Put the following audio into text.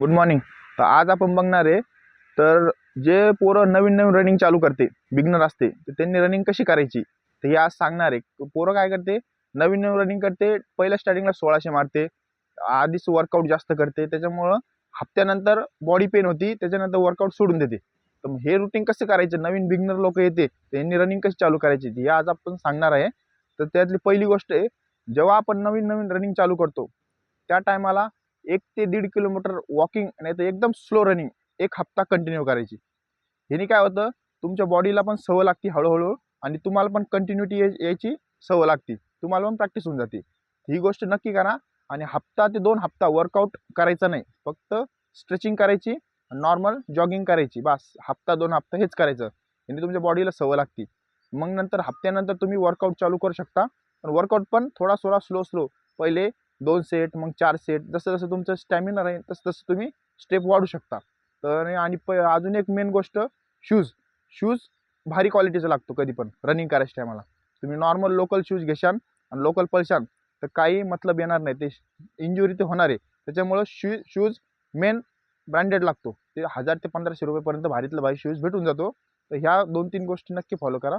Good morning तर आज आपण बघणार आहे तर जे पोरं नवीन नवीन रनिंग चालू करते बिगनर असते तर त्यांनी रनिंग कशी करायची? तर हे आज सांगणार आहे. पोरं काय करते नवीन नवीन रनिंग करते पहिल्या स्टार्टिंगला सोळाशे मारते आधीच वर्कआउट जास्त करते त्याच्यामुळं हप्त्यानंतर बॉडी पेन होती त्याच्यानंतर वर्कआउट सोडून देते. तर हे रुटीन कसं करायचं? नवीन बिगनर लोक येते त्यांनी रनिंग कशी चालू करायची? हे आज आपण सांगणार आहे. तर त्यातली पहिली गोष्ट आहे जेव्हा आपण नवीन नवीन रनिंग चालू करतो त्या टायमाला एक ते दीड किलोमीटर वॉकिंग नाही तर एकदम स्लो रनिंग एक हप्ता कंटिन्यू करायची. ह्याने काय होतं? तुमच्या बॉडीला पण सवय लागते हळूहळू आणि तुम्हाला पण कंटिन्युटी यायची सवय लागते. तुम्हाला पण प्रॅक्टिस होऊन जाते. ही गोष्ट नक्की करा आणि हप्ता ते दोन हप्ता वर्कआउट करायचा नाही. फक्त स्ट्रेचिंग करायची नॉर्मल जॉगिंग करायची. बस हप्ता दोन हप्ता हेच करायचं. याने तुमच्या बॉडीला सवय लागते. मग नंतर हप्त्यानंतर तुम्ही वर्कआउट चालू करू शकता. पण वर्कआउट पण थोडा थोडा स्लो स्लो पहिले दोन सेट मग चार सेट जसं जसं तुमचं स्टॅमिना राहील तसं तसं तुम्ही स्टेप वाढू शकता. तर आणि प अजून एक मेन गोष्ट शूज शूज भारी क्वालिटीचा लागतो कधी पण रनिंग करायच्या टायमाला तुम्ही नॉर्मल लोकल शूज घेशान आणि लोकल पळशान तर काही मतलब येणार नाही. ते इंजुरी ते होणार आहे. त्याच्यामुळं शू शूज मेन ब्रँडेड लागतो. ते हजार ते पंधराशे रुपयेपर्यंत भारीतलं भारी शूज भेटून जातो. तर ह्या दोन तीन गोष्टी नक्की फॉलो करा.